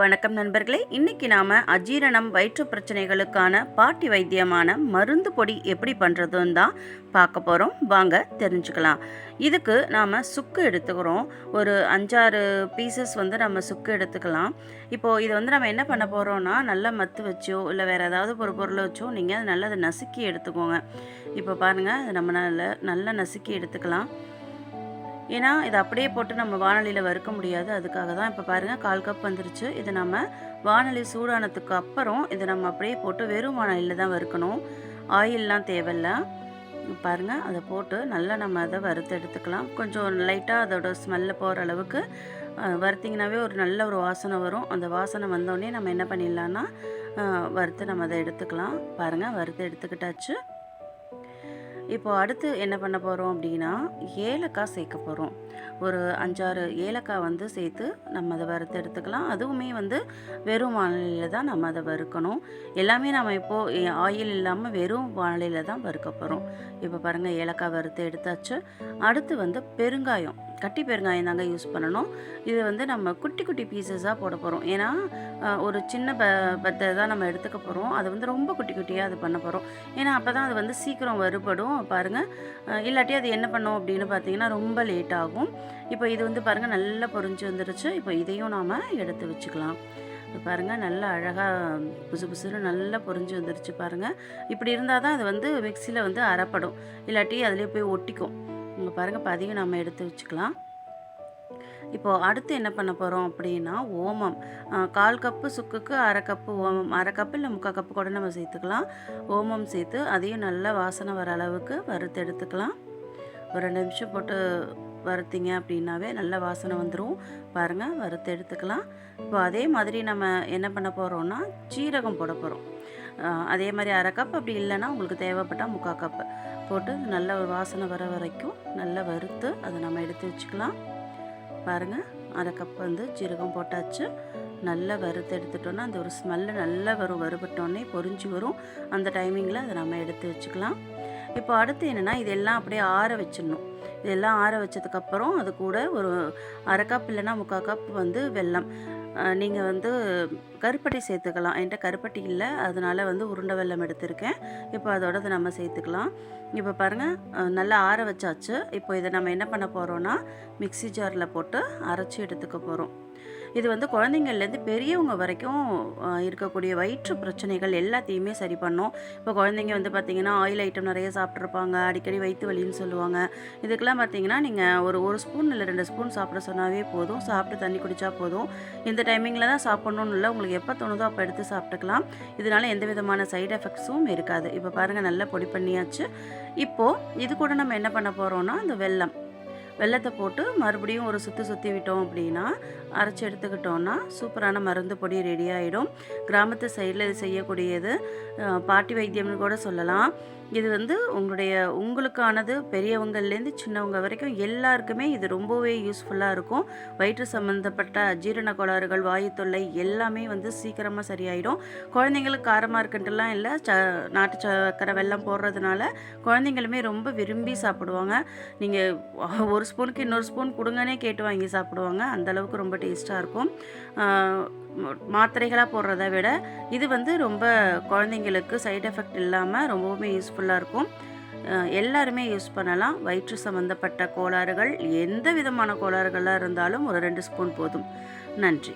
வணக்கம் நண்பர்களே. இன்னைக்கு நாம அஜீரணம் வயிற்று பிரச்சனைகளுக்கான பாட்டி வைத்தியமான மருந்து பொடி எப்படி பண்ணுறதுன்னு தான் பார்க்க போகிறோம் வாங்க தெரிஞ்சுக்கலாம். இதுக்கு நாம் சுக்கு எடுத்துக்கிறோம். ஒரு அஞ்சாறு பீசஸ் வந்து நம்ம சுக்கு எடுத்துக்கலாம். இப்போது இது வந்து நம்ம என்ன பண்ண போகிறோம்னா நல்லா மத்து வச்சோ இல்லை வேறு ஏதாவது ஒரு பொருளை வச்சோ நீங்கள் அதை நல்லா அதை நசுக்கி எடுத்துக்கோங்க. இப்போ பாருங்கள் அதை நம்ம நல்லா நல்லா நசுக்கி எடுத்துக்கலாம். ஏன்னா இதை அப்படியே போட்டு நம்ம வானொலியில் வறுக்க முடியாது. அதுக்காக தான் இப்போ பாருங்கள் கால் கப் வந்துருச்சு. இது நம்ம வானொலி சூடானதுக்கு அப்புறம் இதை நம்ம அப்படியே போட்டு வெறும் வானொலியில் தான் வறுக்கணும். ஆயிலெலாம் தேவையில்லை. பாருங்கள் அதை போட்டு நல்லா நம்ம அதை வறுத்து எடுத்துக்கலாம். கொஞ்சம் லைட்டாக அதோட ஸ்மெல்ல போகிற அளவுக்கு வறுத்திங்கனாவே ஒரு நல்ல ஒரு வாசனை வரும். அந்த வாசனை வந்தோடனே நம்ம என்ன பண்ணிடலான்னா வறுத்து நம்ம அதை எடுத்துக்கலாம். பாருங்கள் வறுத்து எடுத்துக்கிட்டாச்சு. இப்போ அடுத்து என்ன பண்ண போகிறோம் அப்படின்னா ஏலக்காய் சேர்க்க போகிறோம் ஒரு அஞ்சாறு ஏலக்காய் வந்து சேர்த்து நம்ம அதை வறுத்து எடுத்துக்கலாம். அதுவுமே வந்து வெறும் வானிலையில் தான் நம்ம அதை வறுக்கணும். எல்லாமே நம்ம இப்போது ஆயில் இல்லாமல் வெறும் வானிலையில் தான் வறுக்க போகிறோம் இப்போ பாருங்கள் ஏலக்காய் வறுத்து எடுத்தாச்சு. அடுத்து வந்து பெருங்காயம். கட்டி பெருங்காயம் தாங்க யூஸ் பண்ணணும். இது வந்து நம்ம குட்டி குட்டி பீசஸாக போட போகிறோம் ஏன்னா ஒரு சின்ன ப பத்தை தான் நம்ம எடுத்துக்க போகிறோம் அதை வந்து ரொம்ப குட்டி குட்டியாக அது பண்ண போகிறோம் ஏன்னா அப்போ தான் அது வந்து சீக்கிரம் வறுபடும். பாருங்கள் இல்லாட்டி அது என்ன பண்ணும் அப்படின்னு பார்த்தீங்கன்னா ரொம்ப லேட் ஆகும். இப்போ இது வந்து பாருங்கள் நல்லா பொரிஞ்சு வந்துருச்சு. இப்போ இதையும் நாம் எடுத்து வச்சுக்கலாம். பாருங்கள் நல்லா அழகாக புசு புசுன்னு நல்லா பொரிஞ்சு வந்துருச்சு பாருங்கள் இப்படி இருந்தால் தான் அது வந்து மிக்சியில் வந்து அரைப்படும். இல்லாட்டி அதிலே போய் ஒட்டிக்கும். இங்கே பாருங்கள் இப்போ அதையும் நம்ம எடுத்து வச்சுக்கலாம். இப்போது அடுத்து என்ன பண்ண போகிறோம் அப்படின்னா ஓமம். கால் கப்பு சுக்குக்கு அரை கப்பு ஓமம். அரை கப்பு இல்லை முக்கால் கப்பு கூட நம்ம சேர்த்துக்கலாம். ஓமம் சேர்த்து அதையும் நல்லா வாசனை வர அளவுக்கு வறுத்து எடுத்துக்கலாம். ஒரு ரெண்டு நிமிஷம் போட்டு வறுத்திங்க அப்படின்னாவே நல்ல வாசனை வந்துடும் பாருங்கள் வறுத்து எடுத்துக்கலாம். இப்போ அதே மாதிரி நம்ம என்ன பண்ண போகிறோம்னா சீரகம் போட போகிறோம் அதே மாதிரி அரை கப் அப்படி இல்லைன்னா உங்களுக்கு தேவைப்பட்டால் முக்கால் கப்பு போட்டு நல்ல ஒரு வாசனை வர வரைக்கும் நல்லா வறுத்து அதை நம்ம எடுத்து வச்சுக்கலாம். பாருங்கள் அரை கப் வந்து ஜீரகம் போட்டாச்சு. நல்லா வறுத்து எடுத்துட்டோன்னா அந்த ஒரு ஸ்மெல்லு நல்லா வரும். வறுபட்டோன்னே பொறிஞ்சு வரும். அந்த டைமிங்கில் அதை நம்ம எடுத்து வச்சுக்கலாம். இப்போ அடுத்து என்னென்னா இதெல்லாம் அப்படியே ஆற வச்சிடணும். இதெல்லாம் ஆற வச்சதுக்கப்புறம் அது கூட ஒரு அரை கப் இல்லைன்னா முக்கால் கப் வந்து வெல்லம். நீங்கள் வந்து கருப்பட்டி சேர்த்துக்கலாம். என்கிட்ட கருப்பட்டி இல்லை. அதனால் வந்து உருண்டை வெல்லம் எடுத்திருக்கேன். இப்போ அதோட அதை நம்ம சேர்த்துக்கலாம். இப்போ பாருங்கள் நல்லா ஆற வச்சாச்சு. இப்போ இதை நம்ம என்ன பண்ண போகிறோன்னா மிக்ஸி ஜாரில் போட்டு அரைச்சி எடுத்துக்க போகிறோம் இது வந்து குழந்தைங்கள்லேருந்து பெரியவங்க வரைக்கும் இருக்கக்கூடிய வயிற்று பிரச்சனைகள் எல்லாத்தையுமே சரி பண்ணும். இப்போ குழந்தைங்க வந்து பார்த்திங்கன்னா ஆயில் ஐட்டம் நிறைய சாப்பிட்ருப்பாங்க அடிக்கடி வயிற்று வலின்னு சொல்லுவாங்க. இதுக்கெல்லாம் பார்த்தீங்கன்னா நீங்கள் ஒரு ஒரு ஸ்பூன் இல்லை ரெண்டு ஸ்பூன் சாப்பிட சொன்னாவே போதும். சாப்பிட்டு தண்ணி குடித்தா போதும். இந்த டைமிங்கில் தான் சாப்பிட்ணுன்னு இல்லை. உங்களுக்கு எப்போ தோணுதோ அப்போ எடுத்து சாப்பிட்டுக்கலாம். இதனால எந்த விதமான சைடு எஃபெக்ட்ஸும் இருக்காது. இப்போ பாருங்கள் நல்லா பொடி பண்ணியாச்சு. இப்போது இது கூட நம்ம என்ன பண்ண போகிறோம்னா இந்த வெள்ளம் வெல்லத்தை போட்டு மறுபடியும் ஒரு சுற்றி சுற்றி விட்டோம் அப்படின்னா அரைச்சி எடுத்துக்கிட்டோன்னா சூப்பரான மருந்து பொடி ரெடி ஆகிடும் கிராமத்து சைடில் இது செய்யக்கூடியது பாட்டி வைத்தியம்னு கூட சொல்லலாம். இது வந்து உங்களுடைய உங்களுக்கானது பெரியவங்கள்லேருந்து சின்னவங்க வரைக்கும் எல்லாருக்குமே இது ரொம்பவே யூஸ்ஃபுல்லாக இருக்கும். வயிற்று சம்மந்தப்பட்ட அஜீரண கோளாறுகள் வாயு தொல்லை எல்லாமே வந்து சீக்கிரமாக சரியாயிடும். குழந்தைங்களுக்கு காரமாக இருக்குன்ட்டுலாம் இல்லை. ச நாட்டு சக்கரை வெள்ளம் போடுறதுனால குழந்தைங்களுமே ரொம்ப விரும்பி சாப்பிடுவாங்க. நீங்கள் ஒரு ஸ்பூனுக்கு இன்னொரு ஸ்பூன் கொடுங்கன்னே கேட்டு வாங்கி சாப்பிடுவாங்க. அந்த அளவுக்கு ரொம்ப டேஸ்ட்டாக இருக்கும். மாத்திரைகளாக போடுறத விட இது வந்து ரொம்ப குழந்தைங்களுக்கு சைடு எஃபெக்ட் இல்லாமல் ரொம்பவுமே யூஸ்ஃபுல்லாக இருக்கும். எல்லாருமே யூஸ் பண்ணலாம். வயிற்று சம்மந்தப்பட்ட கோளாறுகள் எந்த விதமான கோளாறுகளாக இருந்தாலும் ஒரு ரெண்டு ஸ்பூன் போதும். நன்றி.